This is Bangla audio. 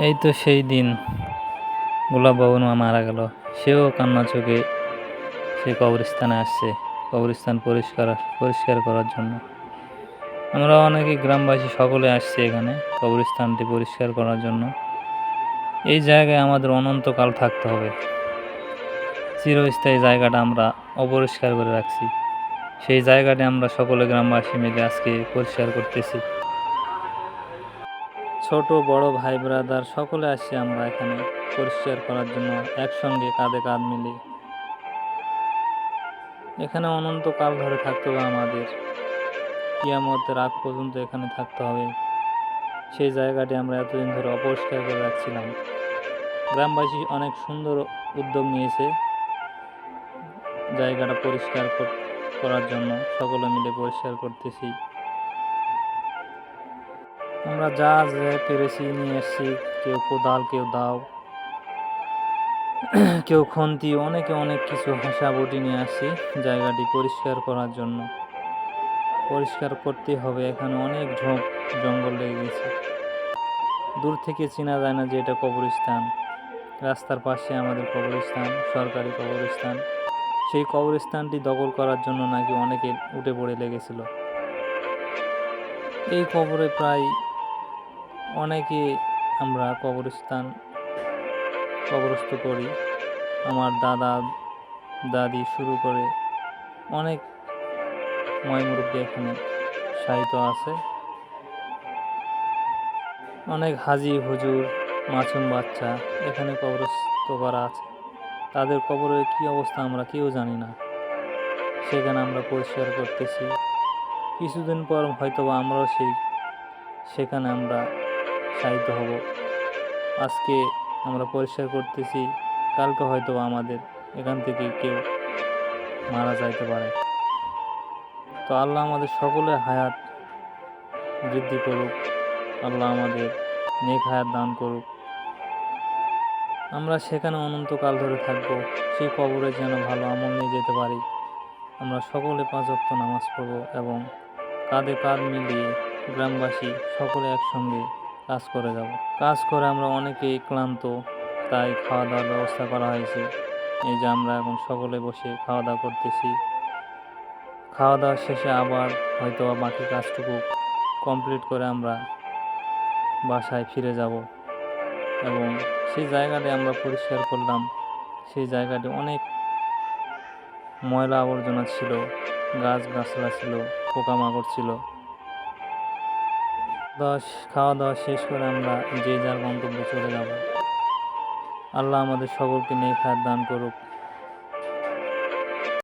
এই তো সেই দিন। গোলাপ বাবু মা মারা গেল। সেও কান্না চোখে সে কবরস্থানে আসছে, কবরস্থান পরিষ্কার পরিষ্কার করার জন্য। আমরা অনেকে গ্রামবাসী সকলে আসছি এখানে, কবরস্থানটি পরিষ্কার করার জন্য। এই জায়গায় আমাদের অনন্তকাল থাকতে হবে। চিরস্থায়ী জায়গাটা আমরা অপরিষ্কার করে রাখছি। সেই জায়গাটি আমরা সকলে গ্রামবাসী মিলে আজকে পরিষ্কার করতেছি। ছোট, বড় ভাই ব্রাদার সকলে আসছি আমরা এখানে পরিষ্কার করার জন্য, একসঙ্গে কাঁধে কাঁধ মিলে। এখানে অনন্তকাল ধরে থাকতে হবে আমাদের। কিয়ামতের আগ পর্যন্ত এখানে থাকতে হবে। সেই জায়গাটি আমরা এতদিন ধরে অপরিষ্কার করে রাখছিলাম। গ্রামবাসী অনেক সুন্দর উদ্যোগ নিয়েছে জায়গাটা পরিষ্কার কর- করার জন্য। সকলে মিলে পরিষ্কার করতেছি। আমরা যা যা পেরেছি নিয়ে এসেছি, কেউ কোদাল, কেউ দাও, কেউ খন্তি, অনেকে অনেক কিছু হাসা বটি নিয়ে আসছি জায়গাটি পরিষ্কার করার জন্য। পরিষ্কার করতে হবে, এখানে অনেক ঝোঁক জঙ্গল লেগে গেছে। দূর থেকে চেনা যায় না যে এটা কবরস্থান। রাস্তার পাশে আমাদের কবরস্থান, সরকারি কবরস্থান। সেই কবরস্থানটি দখল করার জন্য নাকি অনেকে উঠে পড়ে লেগেছিল। এই কবরে প্রায় অনেকে আমরা কবরস্থান কবরস্থ করি। আমার দাদা, দাদি শুরু করে অনেক ময়মুরব্বী এখানে সাহিত্য আছে। অনেক হাজি, হুজুর, মাসুম বাচ্চা এখানে কবরস্থ করা আছে। তাদের কবরের কী অবস্থা আমরা কেউ জানি না। সেখানে আমরা পরিষ্কার করতেছি। কিছুদিন পর হয়তো আমরাও সেই, সেখানে আমরা সাহিত্য হব। আজকে আমরা পরিষ্কার করতেছি, কালকে হয়তো আমাদের এখান থেকে কেউ মারা যাইতে পারে। তো আল্লাহ আমাদের সকলের হায়াত বৃদ্ধি করুক, আল্লাহ আমাদের নেক হায়াত দান করুক। আমরা সেখানে অনন্তকাল ধরে থাকব, সেই কবরে যেন ভালো আমল নিয়ে যেতে পারি। আমরা সকলে পাঁচ ওয়াক্ত নামাজ পড়ব এবং কাঁধে কাঁধ মিলিয়ে গ্রামবাসী সকলে একসঙ্গে কাজ করে যাব। কাজ করে আমরা অনেকেই ক্লান্ত, তাই খাওয়া দাওয়ার ব্যবস্থা করা হয়েছে। এই যে আমরা এখন সকলে বসে খাওয়া দাওয়া করতেছি। খাওয়া দাওয়া শেষে আবার হয়তো বাকি কাজটুকু কমপ্লিট করে আমরা বাসায় ফিরে যাব। এবং সেই জায়গাটি আমরা পরিষ্কার করলাম। সেই জায়গাটি অনেক ময়লা আবর্জনা ছিল গাছ গাছলা ছিল, পোকামাকড় ছিল। দশ, খাওয়া দাওয়া শেষ করে আমরা যে যার গন্তব্যে চলে যাব। আল্লাহ আমাদের সকলকে নেই হায়াত দান করুক।